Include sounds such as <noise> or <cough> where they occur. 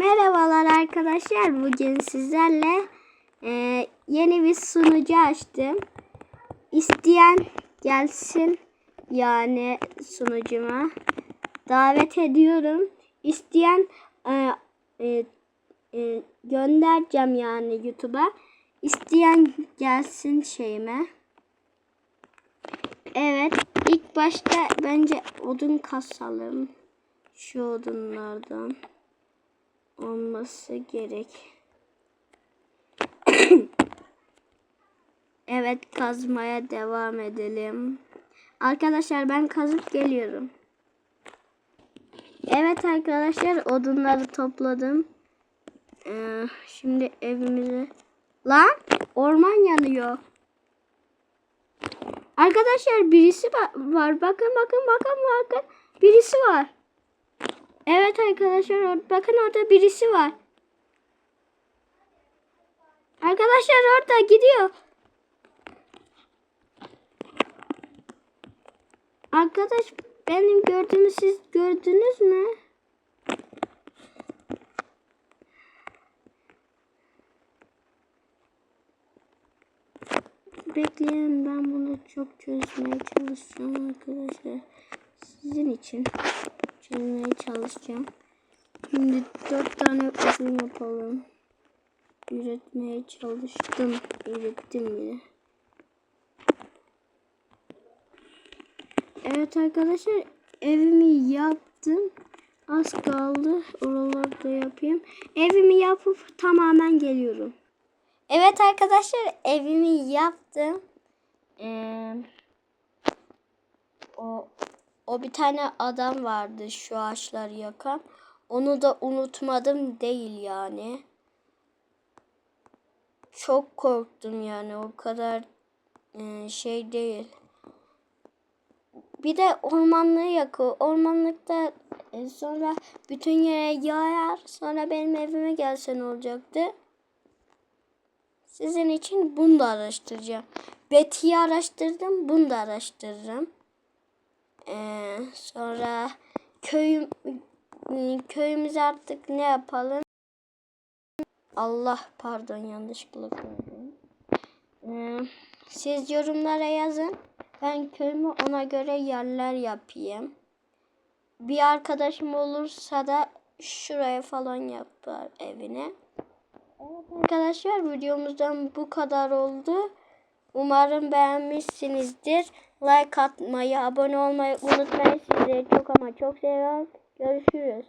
Merhabalar arkadaşlar. Bugün sizlerle e, yeni bir sunucu açtım. İsteyen gelsin yani sunucuma. Davet ediyorum. İsteyen e, e, e, göndereceğim yani YouTube'a. İsteyen gelsin şeyime. Evet. ilk başta bence odun kasalım. Şu odunlardan olması gerek. <coughs> evet kazmaya devam edelim. Arkadaşlar ben kazıp geliyorum. Evet arkadaşlar odunları topladım. Ee, şimdi evimize... Lan orman yanıyor. Arkadaşlar birisi var. Bakın bakın bakın bakın. Birisi var. Evet arkadaşlar bakın orada birisi var. Arkadaşlar orada gidiyor. Arkadaş benim gördüğümü siz gördünüz mü? Bekleyin ben bunu çok çözmeye çalışacağım arkadaşlar. Sizin için çözmeye çalışacağım. Şimdi dört tane uzun yapalım. Üretmeye çalıştım. Ürettim bile. Evet arkadaşlar evimi yaptım. Az kaldı. Oralarda yapayım. Evimi yapıp tamamen geliyorum. Evet arkadaşlar evimi yaptım. Ee, o o bir tane adam vardı şu ağaçları yakan. Onu da unutmadım değil yani. Çok korktum yani o kadar e, şey değil. Bir de ormanlığı yakıyor. Ormanlıkta e, sonra bütün yere yayar. Sonra benim evime gelsen olacaktı. Sizin için bunu da araştıracağım. Betty'yi araştırdım. Bunu da araştırırım. Ee, sonra köyüm köyümüze artık ne yapalım? Allah pardon yanlışlıkla koydum. Ee, siz yorumlara yazın. Ben köyümü ona göre yerler yapayım. Bir arkadaşım olursa da şuraya falan yapar evine. Evet arkadaşlar videomuzdan bu kadar oldu. Umarım beğenmişsinizdir. Like atmayı, abone olmayı unutmayın. Sizleri çok ama çok seviyorum. Görüşürüz.